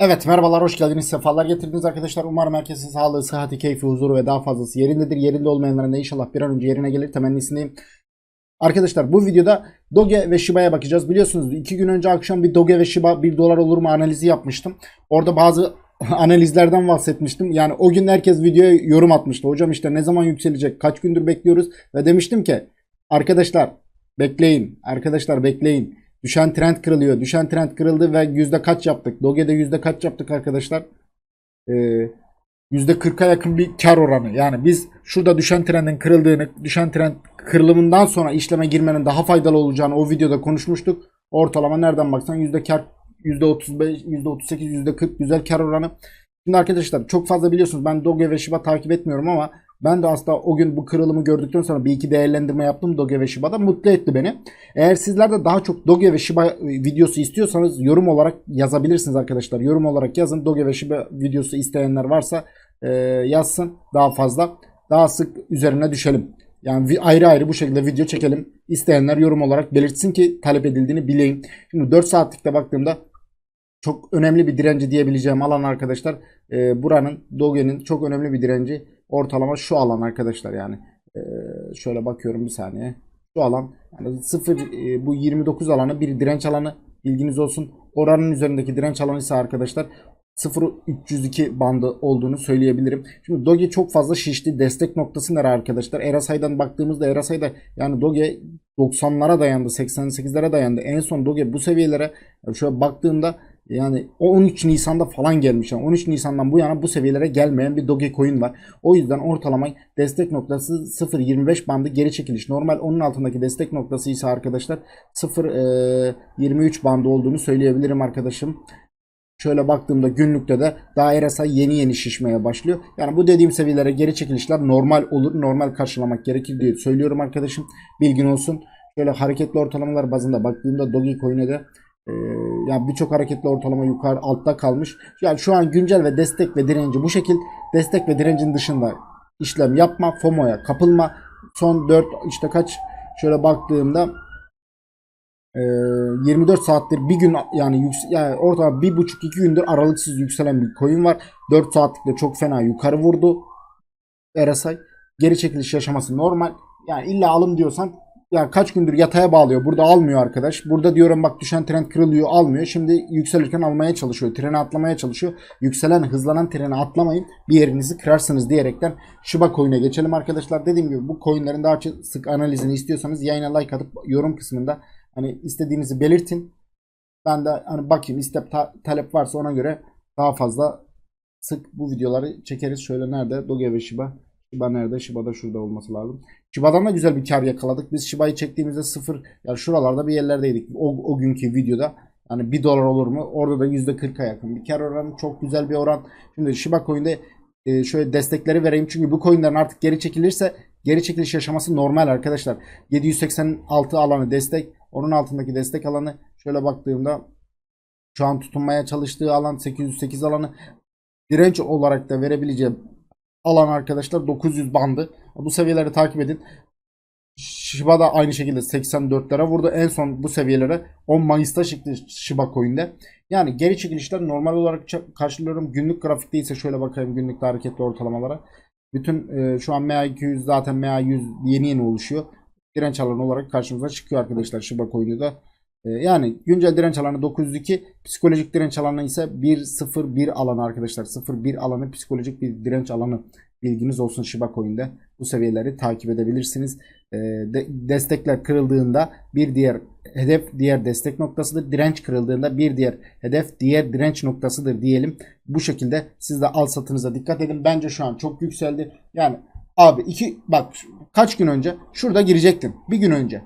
Evet merhabalar hoş geldiniz sefalar getirdiniz arkadaşlar. Umarım herkesin sağlığı, sıhhati, keyfi, huzuru ve daha fazlası yerindedir. Yerinde olmayanların da inşallah bir an önce yerine gelir temennisindeyim. Arkadaşlar bu videoda Doge ve Shiba'ya bakacağız. Biliyorsunuz iki gün önce akşam bir Doge ve Shiba 1 dolar olur mu analizi yapmıştım. Orada bazı analizlerden bahsetmiştim. Yani o gün herkes videoya yorum atmıştı. Hocam işte ne zaman yükselecek, kaç gündür bekliyoruz ve demiştim ki arkadaşlar bekleyin, arkadaşlar bekleyin. Düşen trend kırılıyor. Düşen trend kırıldı ve yüzde kaç yaptık? Doge'de yüzde kaç yaptık arkadaşlar? Ee, yüzde 40'a yakın bir kar oranı. Yani biz şurada düşen trendin kırıldığını, düşen trend kırılımından sonra işleme girmenin daha faydalı olacağını o videoda konuşmuştuk. Ortalama nereden baksan yüzde kar yüzde 35, yüzde 38, yüzde 40 güzel kar oranı. Şimdi arkadaşlar çok fazla biliyorsunuz ben Doge ve Shiba takip etmiyorum ama ben de aslında o gün bu kırılımı gördükten sonra bir iki değerlendirme yaptım Doge ve Shiba'da mutlu etti beni. Eğer sizler de daha çok Doge ve Shiba videosu istiyorsanız yorum olarak yazabilirsiniz arkadaşlar. Yorum olarak yazın. Doge ve Shiba videosu isteyenler varsa e, yazsın daha fazla. Daha sık üzerine düşelim. Yani ayrı ayrı bu şekilde video çekelim. İsteyenler yorum olarak belirtsin ki talep edildiğini bileyim. Şimdi 4 saatlikte baktığımda çok önemli bir direnci diyebileceğim alan arkadaşlar. E, buranın Doge'nin çok önemli bir direnci ortalama şu alan arkadaşlar yani. E, şöyle bakıyorum bir saniye. Şu alan yani 0 e, bu 29 alanı bir direnç alanı bilginiz olsun. Oranın üzerindeki direnç alanı ise arkadaşlar 0.302 bandı olduğunu söyleyebilirim. Şimdi Doge çok fazla şişti. Destek noktası nere arkadaşlar? Erasay'dan baktığımızda Erasay'da yani Doge 90'lara dayandı. 88'lere dayandı. En son Doge bu seviyelere şöyle baktığımda yani o 13 Nisan'da falan gelmiş. Yani 13 Nisan'dan bu yana bu seviyelere gelmeyen bir Dogecoin var. O yüzden ortalama destek noktası 0.25 bandı geri çekiliş. Normal onun altındaki destek noktası ise arkadaşlar 0.23 bandı olduğunu söyleyebilirim arkadaşım. Şöyle baktığımda günlükte de daire sayı yeni yeni şişmeye başlıyor. Yani bu dediğim seviyelere geri çekilişler normal olur. Normal karşılamak gerekir diye söylüyorum arkadaşım. Bilgin olsun. Şöyle hareketli ortalamalar bazında baktığımda Dogecoin'e de ee, yani birçok hareketli ortalama yukarı altta kalmış. Yani şu an güncel ve destek ve direnci bu şekil. Destek ve direncin dışında işlem yapma. FOMO'ya kapılma. Son 4 işte kaç şöyle baktığımda e, 24 saattir bir gün yani, yüks- yani ortalama bir buçuk iki gündür aralıksız yükselen bir coin var. 4 saatlikte çok fena yukarı vurdu. RSI geri çekiliş yaşaması normal. Yani illa alım diyorsan yani kaç gündür yataya bağlıyor. Burada almıyor arkadaş. Burada diyorum bak düşen trend kırılıyor almıyor. Şimdi yükselirken almaya çalışıyor. Trene atlamaya çalışıyor. Yükselen hızlanan trene atlamayın. Bir yerinizi kırarsınız diyerekten Shiba coin'e geçelim arkadaşlar. Dediğim gibi bu coin'lerin daha sık analizini istiyorsanız yayına like atıp yorum kısmında hani istediğinizi belirtin. Ben de hani bakayım istep ta- talep varsa ona göre daha fazla sık bu videoları çekeriz. Şöyle nerede? Doge ve Shiba. Shiba nerede? Shiba da şurada olması lazım. Shiba'dan da güzel bir kar yakaladık. Biz Shiba'yı çektiğimizde sıfır yani şuralarda bir yerlerdeydik. O, o günkü videoda. Yani 1 dolar olur mu? Orada da %40'a yakın bir kar oranı. Çok güzel bir oran. Şimdi Shiba Coin'de e, şöyle destekleri vereyim. Çünkü bu coinlerin artık geri çekilirse geri çekiliş yaşaması normal arkadaşlar. 786 alanı destek. Onun altındaki destek alanı şöyle baktığımda şu an tutunmaya çalıştığı alan 808 alanı direnç olarak da verebileceğim alan arkadaşlar 900 bandı. Bu seviyeleri takip edin. Shiba da aynı şekilde 84'lere vurdu. En son bu seviyelere 10 Mayıs'ta çıktı Shiba Coin'de. Yani geri çekilişler normal olarak karşılıyorum. Günlük grafikte ise şöyle bakayım günlükte hareketli ortalamalara. Bütün e, şu an MA200 zaten MA100 yeni yeni oluşuyor. Direnç alanı olarak karşımıza çıkıyor arkadaşlar Shiba Coin'de de. E, yani güncel direnç alanı 902, psikolojik direnç alanı ise 101 alanı arkadaşlar. 01 alanı psikolojik bir direnç alanı. Bilginiz olsun Shiba Coin'de. Bu seviyeleri takip edebilirsiniz. E, de- destekler kırıldığında bir diğer hedef diğer destek noktasıdır. Direnç kırıldığında bir diğer hedef diğer direnç noktasıdır diyelim. Bu şekilde siz de al satınıza dikkat edin. Bence şu an çok yükseldi. Yani abi iki bak kaç gün önce şurada girecektin. Bir gün önce.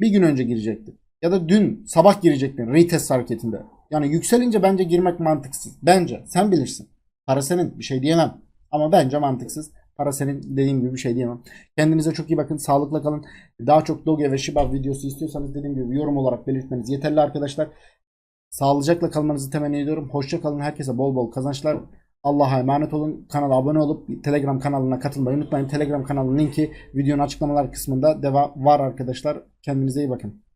Bir gün önce girecektin. Ya da dün sabah girecektin retest hareketinde. Yani yükselince bence girmek mantıksız. Bence sen bilirsin. Para senin bir şey diyemem. Ama bence mantıksız. Para senin dediğim gibi bir şey diyemem. Kendinize çok iyi bakın. Sağlıkla kalın. Daha çok Doge ve Shiba videosu istiyorsanız dediğim gibi yorum olarak belirtmeniz yeterli arkadaşlar. Sağlıcakla kalmanızı temenni ediyorum. Hoşça kalın. Herkese bol bol kazançlar. Allah'a emanet olun. Kanala abone olup Telegram kanalına katılmayı unutmayın. Telegram kanalının linki videonun açıklamalar kısmında deva var arkadaşlar. Kendinize iyi bakın.